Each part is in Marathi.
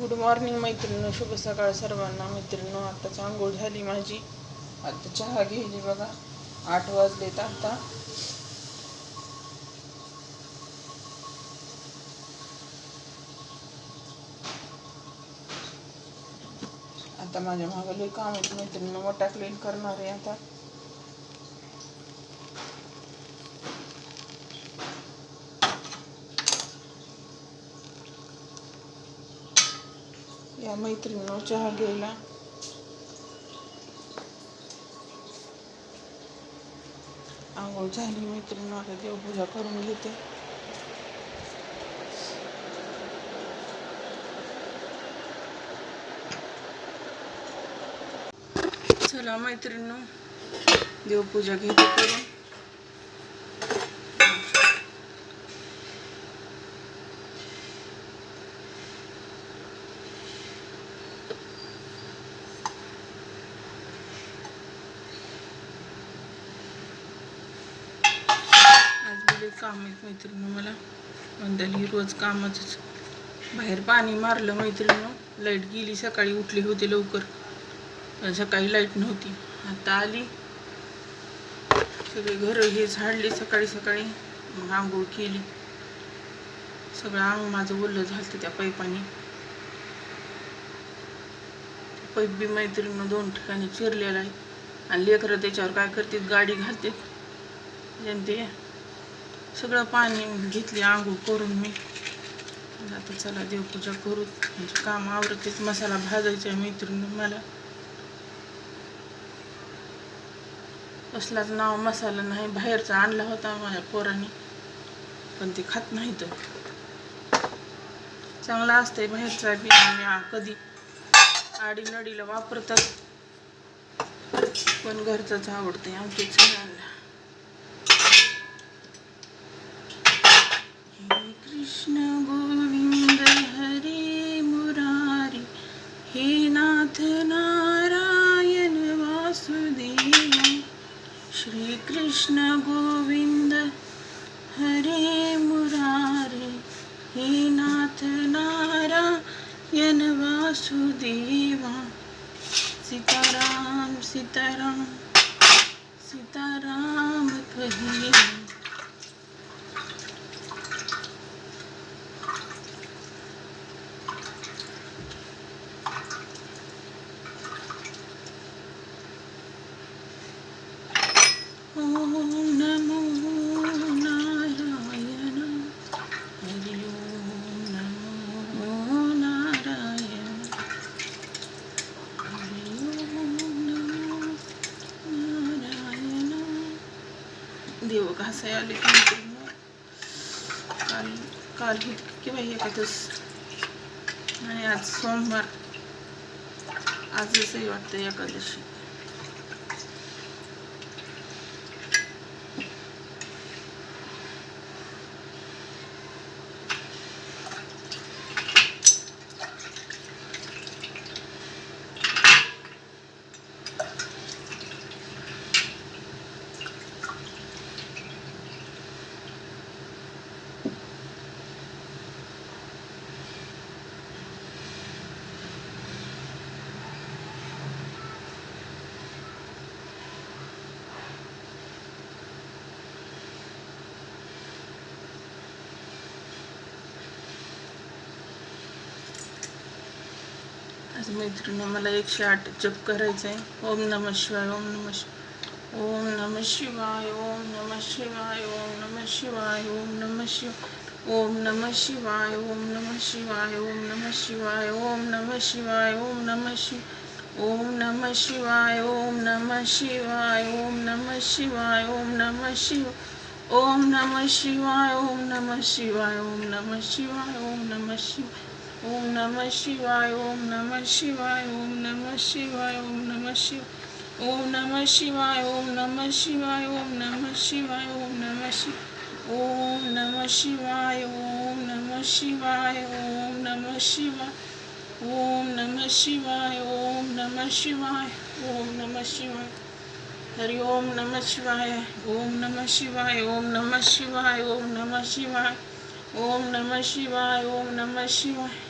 गुड मॉर्निंग मैत्रिणी शुभ सकाळ सर्वांना. मैत्रिणी आत्ताच आंघोळ झाली माझी. आता चहा घ्यायची बघा. आठ वाजलेत आता. आता माझ्या मागं लई काम आहेत. मैत्रिणी मोठा क्लीन करणार आहे आता. या मैत्रिणीनं चहा घ्यायला. आंघोळ झाली मैत्रिणी आता देवपूजा करून घेते. चला मैत्रिणी देवपूजा घेते करून. आज काम आहेत मैत्रिणी मला. म्हणताली रोज कामाचंच. बाहेर पाणी मारलं मैत्रिणी लाइट गेली सकाळी उठली होती लवकर. सकाळी लाइट नव्हती. आता आली. सगळे घर हे झाडले सकाळी सकाळी मग आंघोळ केली. सगळं अंग माझं ओलं झालं त्या पाईपाने. पाईप बी मैत्रिणीनं दोन ठिकाणी चिरलेला आहे. आणि लेकरं त्याच्यावर काय करतात? गाडी घालतात. त्याच्यानं ते सगळं पाणी घेतली आंघोळ करून मी. आता चला देवपूजा करू. म्हणजे काम आवरतेच मसाला भाजायचा आहे मैत्रिणी मला. कसलाच नाव मसाला नाही बाहेरचा आणला होता माझ्या पोराने पण ते खात नाही तर चांगला असतंय बाहेरचा बी आणि कधी आडी नडीला वापरतात. पण घरचंच आवडतंय आमच्या आणला. શ્રી કૃષ્ણ ગોવિંદ હરે મુરારે હે નાથ નારાયણ વાસુદેવા સીતારામ સીતારામ સીતારામ કહીએ. देव घासाय आले की काल काल ही किंवा एकादस आणि आज सोमवार आजच वाटतं एकादशी आज मैत्रिणी मला एकशे आठ जप करायचं आहे ओम नम शिवाय ओम नम शिवाय ओम नम शिवाय ओम नम शिवाय ओम नम शिवाय ओम नम शिव ओम नम शिवाय ओम नम शिवाय ओम नम शिवाय ओम नम शिवाय ओम नम शिवाय ओम नम शिवाय ओम नम शिवाय ओम नम शिवाय ओम नम शिव ओम नम शिवाय ओम नम शिवाय ओम नम शिवाय ओम नम शिवाय ओम नमः शिवाय ओम नमः शिवाय ओम नमः शिवाय ओम नमः शिव ओम नमः शिवाय ओम नमः शिवाय ओम नमः शिवाय ओम नमः शिव ओम नमः शिवाय ओम नमः शिवाय ओम नमः शिवाय ओम नमः शिवाय ओम नमः शिवाय ओम नमः शिवाय हरि ओम नमः शिवाय ओम नमः शिवाय ओम नमः शिवाय ओम नमः शिवाय ओम नमः शिवाय ओम नमः शिवाय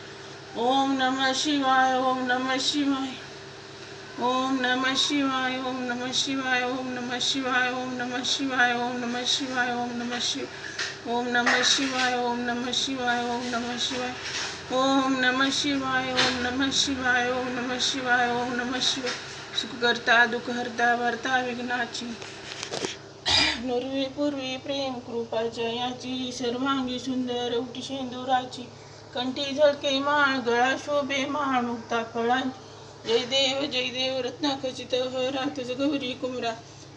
ओम नमः शिवाय ओम नमः शिवाय ओम नमः शिवाय ओम नमः शिवाय ओम नमः शिवाय ओम नमः शिवाय ओम नमः शिवाय ओम नमः शिव ओम नमः शिवाय ओम नमः शिवाय ओम नमः शिवाय ओम नमः शिवाय ओम नमः शिवाय ओम नमः शिवाय ओम नमः शिवाय सुखकर्ता दुखहर्ता भरता विघ्नाची पूर्वी प्रेम कृपा जयाची सर्वांगी सुंदर उटी शेंदुराची कंठी झळके माळ गळा शोभे माळ मुक्ता फळांची जय देव जय देव रत्न खचित हरा तुझ गौरी कुमरा.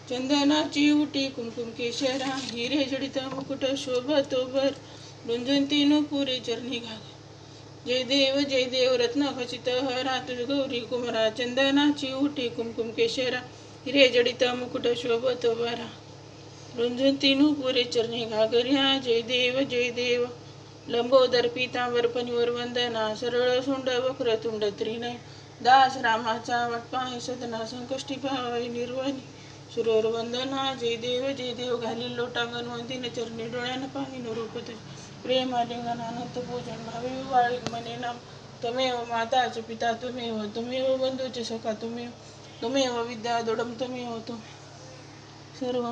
चंदनाची उटी कुमकुम केशरा. हिरे जडित मुकुट शोभतो भर. रुंजंती नुपुरे चरणी घाल. जय देव जय देव रत्न खचित हरा तुझ गौरी कुमरा. चंदनाची उटी कुमकुम केशरा. हिरे जडित मुकुट शोभतो भरा. रुंजंती नुपुरे चरणी घागर्या जय देव जय देव. लंबोदर पितांबर पनिवर वंदना सरळ सोंड वक्र तुंड त्रिनय दास रामाचा वाटपाय सदना संकष्टी भावाई निर्वाणी सुरोर वंदना जय देव जय देव घालील लोटांगण वंदिन चरणी डोळ्यानं पाहिन रूप तुझ प्रेम आलिंगन अनंत पूजन भावी वाळी मने नाम तमेव माताच पिता तुमेव तुमेव बंधूचे सखा तुमेव तुमेव विद्या दोडम तुमेव तुम सर्व